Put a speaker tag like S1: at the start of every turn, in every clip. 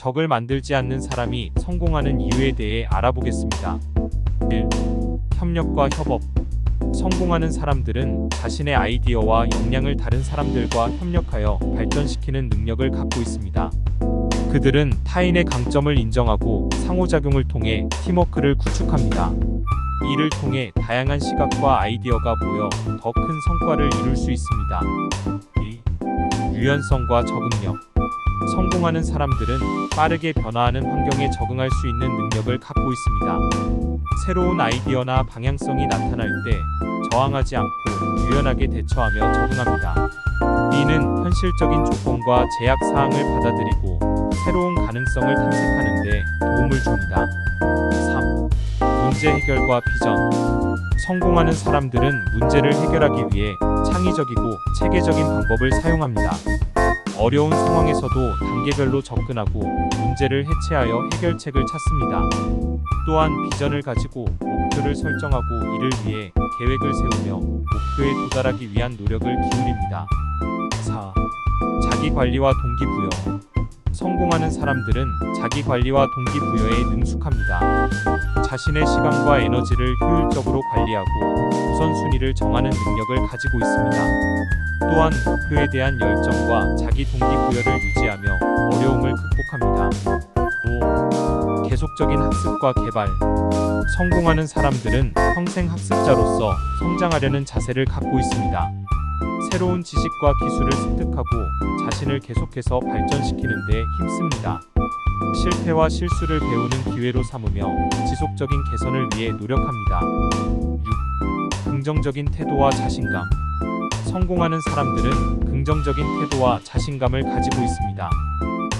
S1: 적을 만들지 않는 사람이 성공하는 이유에 대해 알아보겠습니다. 1. 협력과 협업. 성공하는 사람들은 자신의 아이디어와 역량을 다른 사람들과 협력하여 발전시키는 능력을 갖고 있습니다. 그들은 타인의 강점을 인정하고 상호작용을 통해 팀워크를 구축합니다. 이를 통해 다양한 시각과 아이디어가 모여 더 큰 성과를 이룰 수 있습니다. 2. 유연성과 적응력. 성공하는 사람들은 빠르게 변화하는 환경에 적응할 수 있는 능력을 갖고 있습니다. 새로운 아이디어나 방향성이 나타날 때 저항하지 않고 유연하게 대처하며 적응합니다. 이는 현실적인 조건과 제약 사항을 받아들이고 새로운 가능성을 탐색하는 데 도움을 줍니다. 3. 문제 해결과 비전. 성공하는 사람들은 문제를 해결하기 위해 창의적이고 체계적인 방법을 사용합니다. 어려운 상황에서도 단계별로 접근하고 문제를 해체하여 해결책을 찾습니다. 또한 비전을 가지고 목표를 설정하고 이를 위해 계획을 세우며 목표에 도달하기 위한 노력을 기울입니다. 4. 자기 관리와 동기부여. 성공하는 사람들은 자기 관리와 동기부여에 능숙합니다. 자신의 시간과 에너지를 효율적으로 관리하고 우선순위를 정하는 능력을 가지고 있습니다. 또한 목표에 대한 열정과 자기 동기부여를 유지하며 어려움을 극복합니다. 5. 계속적인 학습과 개발. 성공하는 사람들은 평생 학습자로서 성장하려는 자세를 갖고 있습니다. 새로운 지식과 기술을 습득하고 자신을 계속해서 발전시키는 데 힘씁니다. 실패와 실수를 배우는 기회로 삼으며 지속적인 개선을 위해 노력합니다. 6. 긍정적인 태도와 자신감. 성공하는 사람들은 긍정적인 태도와 자신감을 가지고 있습니다.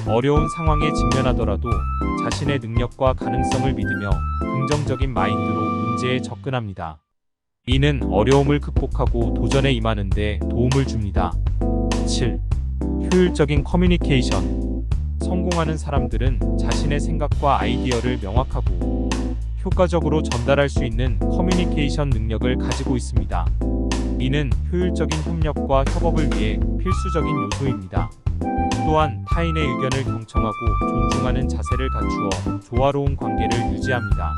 S1: 어려운 상황에 직면하더라도 자신의 능력과 가능성을 믿으며 긍정적인 마인드로 문제에 접근합니다. 이는 어려움을 극복하고 도전에 임하는 데 도움을 줍니다. 7. 효율적인 커뮤니케이션. 성공하는 사람들은 자신의 생각과 아이디어를 명확하고 효과적으로 전달할 수 있는 커뮤니케이션 능력을 가지고 있습니다. 이는 효율적인 협력과 협업을 위해 필수적인 요소입니다. 또한 타인의 의견을 경청하고 존중하는 자세를 갖추어 조화로운 관계를 유지합니다.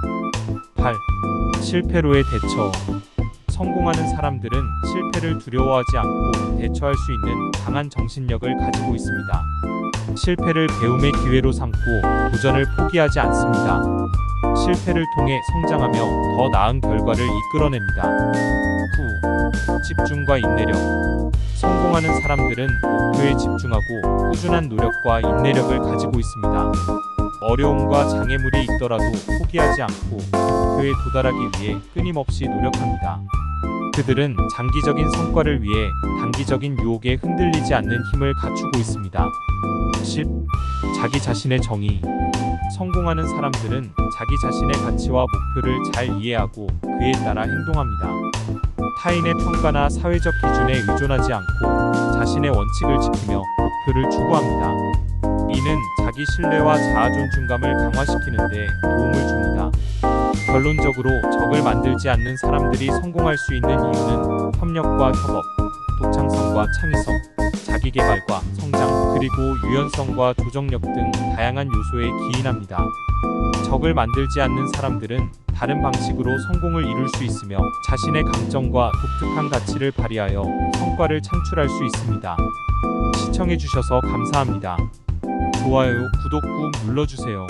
S1: 8. 실패로의 대처. 성공하는 사람들은 실패를 두려워하지 않고 대처할 수 있는 강한 정신력을 가지고 있습니다. 실패를 배움의 기회로 삼고 도전을 포기하지 않습니다. 실패를 통해 성장하며 더 나은 결과를 이끌어냅니다. 9. 집중과 인내력. 성공하는 사람들은 목표에 집중하고 꾸준한 노력과 인내력을 가지고 있습니다. 어려움과 장애물이 있더라도 포기하지 않고 목표에 도달하기 위해 끊임없이 노력합니다. 그들은 장기적인 성과를 위해 단기적인 유혹에 흔들리지 않는 힘을 갖추고 있습니다. 10. 자기 자신의 정의. 성공하는 사람들은 자기 자신의 가치와 목표를 잘 이해하고 그에 따라 행동합니다. 타인의 평가나 사회적 기준에 의존하지 않고 자신의 원칙을 지키며 목표를 추구합니다. 이는 자기 신뢰와 자아 존중감을 강화시키는 데 도움을 줍니다. 결론적으로 적을 만들지 않는 사람들이 성공할 수 있는 이유는 협력과 협업, 독창성과 창의성, 자기개발과 성장, 그리고 유연성과 조정력 등 다양한 요소에 기인합니다. 적을 만들지 않는 사람들은 다른 방식으로 성공을 이룰 수 있으며 자신의 강점과 독특한 가치를 발휘하여 성과를 창출할 수 있습니다. 시청해주셔서 감사합니다. 좋아요, 구독 꾹 눌러주세요.